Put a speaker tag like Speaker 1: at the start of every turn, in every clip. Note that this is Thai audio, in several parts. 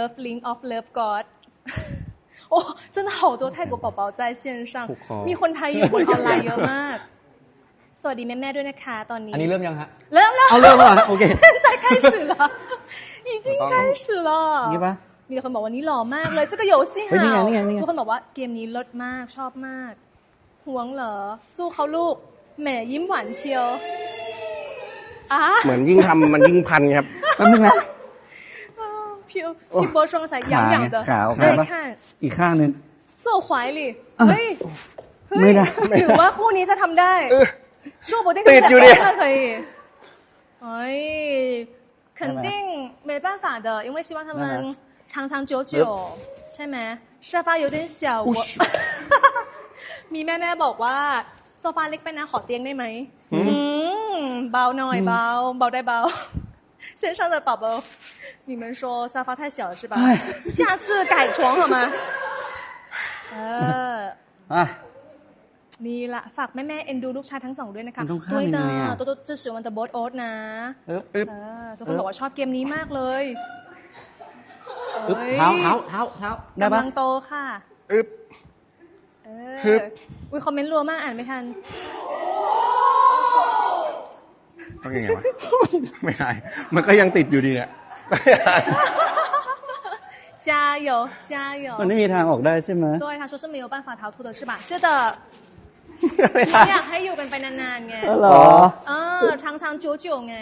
Speaker 1: Love Link of Love God โอ้真的好多泰国宝宝在线上
Speaker 2: ผูกคอ
Speaker 1: มีคนไทยอยู่บนออนไลน์เยอะมาก สวัสดีแม่ๆด้วยนะคะ ตอนนี้
Speaker 2: อันนี้เริ่มยังฮะ
Speaker 1: เริ่มแล้ว
Speaker 2: เอาเริ่มแล้วเหรอโอเค
Speaker 1: 现在开始了已经开始了
Speaker 2: นี่ปะ
Speaker 1: มีคนบอกว่านี้หล่อมากเลย这个游戏
Speaker 2: เฮ้ยนี่ไง
Speaker 1: 好
Speaker 2: นี่ไงนี่ไง
Speaker 1: ทุกคนบอกว่าเกมนี้เลิศมากชอบมากหวงเหรอ สู้เขาลูกแหมยิ้มหวานเชียวอ่ะ
Speaker 3: เหมือนยิ่งทำมันยิ่งพันครับ
Speaker 2: แป๊บนึงนะ
Speaker 1: พี่พี่โบ双才痒痒的
Speaker 2: ขาออก
Speaker 1: 来
Speaker 2: มาปะ
Speaker 1: 看
Speaker 2: อีกข้างหนึ่ง
Speaker 1: 坐怀里
Speaker 2: อ่ะ
Speaker 1: เฮ้ยเฮ้ย
Speaker 2: ไม่ได้
Speaker 1: หรือว่าคู่นี้จะทำได้说不定
Speaker 3: ติดอยู่ดิ
Speaker 1: 真的可以哎肯定没办法的因为希望他们长长久久ใช่ไหม沙发有点小我 มีแม่ๆบอกว่าโซฟาเล็กไปนะขอเตียงได้ไหมอืมเบาหน่อยเบาเบาได้เบา线上的宝宝 你们说沙发太小了是吧
Speaker 2: 哎
Speaker 1: 下次改床好吗เออ
Speaker 2: อ่ะ
Speaker 1: นี่ละฝากแม่ๆเอ็นดูลูกชายทั้งสองด้วยนะคะ
Speaker 2: มันต้องข้าม
Speaker 1: ด้วย
Speaker 2: ยัง
Speaker 1: ตา
Speaker 2: ไงอะ
Speaker 1: ตัวตัวจะสวยวันตะโบดโอ๊ตนะ
Speaker 2: เอ๊บ
Speaker 3: อึ๊บ
Speaker 1: เออทุกคนบอกว่าชอบเกมนี้มากเลย
Speaker 2: อึ๊บ
Speaker 1: อ้ย
Speaker 2: เท้าเท้าเท้าเท้าได้
Speaker 1: กำ
Speaker 2: ปะ
Speaker 1: ลังโตค่ะ
Speaker 3: อึ๊บ
Speaker 1: เอ
Speaker 3: ฮึ
Speaker 1: อบ อุ้ยคอมเมนต์รัวมากอ่านไม่ทัน
Speaker 3: ต้องยังไงวะ ไม่ได้ มันก็ยังติดอยู่ดีอ่ะ
Speaker 1: 加油加油
Speaker 2: มันไม่มีทางออกได้ใช่ไหม
Speaker 1: 对他说是没有办法逃脱的是吧是的
Speaker 3: ไม่ได้
Speaker 1: อยากให้อยู่กันไปนานๆไง
Speaker 2: เออเหรอ
Speaker 1: เออ长长久久ไง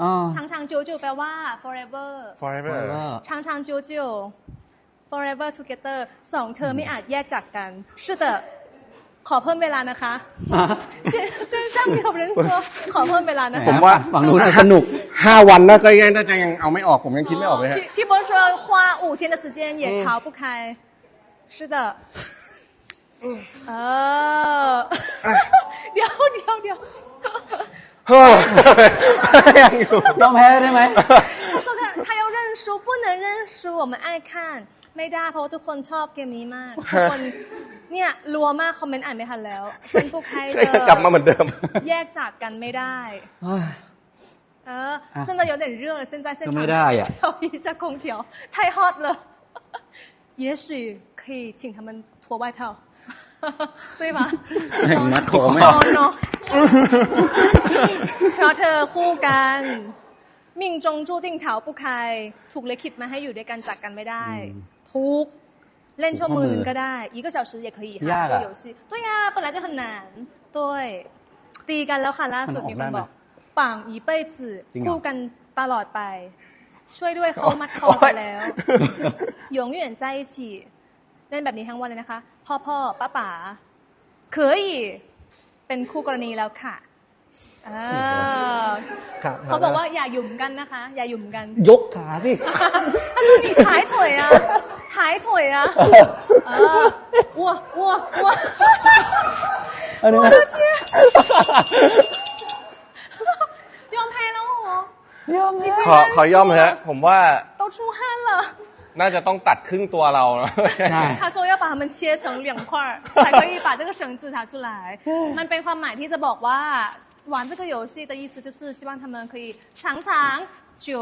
Speaker 2: อ๋อ
Speaker 1: 长长久久แปลว่า forever
Speaker 3: forever
Speaker 1: 长长久久 forever together สองเธอไม่อาจแยกจากกัน是的 ขอเพิ่มเวลานะคะเซนเซนช่างมีคนเรน说ขอเพิ่มเวลานะ
Speaker 3: ผ
Speaker 1: คะ
Speaker 3: มว่า
Speaker 2: ฝั่งนู้นน่ะสนุก
Speaker 3: ห้าวันน่าก็ยังน่าจะยังเอาไม่ออก ผมยังคิดไม่ออกเลยฮะ
Speaker 1: พี่พี่波说花五天的时间也逃不开是的เออเดี๋ยวเดี๋ยวเดี๋ยว
Speaker 3: เฮ้ยยังอยู่
Speaker 2: ยอมแพ้ได้ไหม
Speaker 1: 他说他 他要认输，不能认输，我们爱看ไม่ได้เพราะว่าทุกคนชอบเกมนี้มาก ทุกคนเนี่ยรัวมากคอมเมนต์อ่านไม่ทันแล้วเป็นผู้ใคร
Speaker 3: ก็ยังกลับมาเหมือนเดิม
Speaker 1: แยกจากกันไม่ได้
Speaker 2: เฮ้ย
Speaker 1: เออ真的有点热了现在现
Speaker 2: ก็
Speaker 1: 场
Speaker 2: ไม่ได้อะ
Speaker 1: 调一下空调太 hot 了也许可以请他们脱外套对吧
Speaker 2: แม่งมัดคอไม่
Speaker 1: นอนเนาะเพราะเธอคู่กัน 命中注定逃不开ถูกลิขิตมาให้อยู่ด้วยกันจากกันไม่ได้ ทุกเล่นชั่วโมงหนึ่งก็ได้ 一个小时也可以
Speaker 2: ยา
Speaker 1: 哈
Speaker 2: ก
Speaker 1: 这
Speaker 2: อะ
Speaker 1: 个游戏对呀本来就很难对ตีกันแล้วค่ะล่าสุด
Speaker 2: มันออก
Speaker 1: มีค
Speaker 2: ได้
Speaker 1: น
Speaker 2: ไหม
Speaker 1: บอกปังอีเป้ยจือ
Speaker 2: จริงเหรอ
Speaker 1: คู่กันตลอดไป ช่วยด้วยเขามัดคอไปแล้ว永远在一起เล่นแบบนี้ทั้งวันเลยนะคะ พ่อพ่อป้าป๋า可以เป็นคู่กรณีแล้วค่ะอ่า
Speaker 3: ครับ
Speaker 1: เขาบอกว่าอย่าหยุ่มกันนะคะ อย่าหยุ่มกัน
Speaker 2: ยกขาสิ
Speaker 1: 他说你抬腿啊，抬腿啊，啊，哇哇哇！
Speaker 2: อันนี้
Speaker 1: 我
Speaker 2: นะ
Speaker 1: 的天，ยอมแพ้แล้วเหรอย
Speaker 2: อมแล้ว
Speaker 3: ขอขอย่อมฮะ ผมว่า
Speaker 1: 都出汗了。
Speaker 3: น่าจะต้องตัดครึ่งตัวเรานะ
Speaker 2: ใช่
Speaker 1: 他说要把它们切成两块儿，才可以把这个绳子拿出来。มันเป็นความหมายที่จะบอกว่า 玩这个游戏的意思就是希望他们可以长长久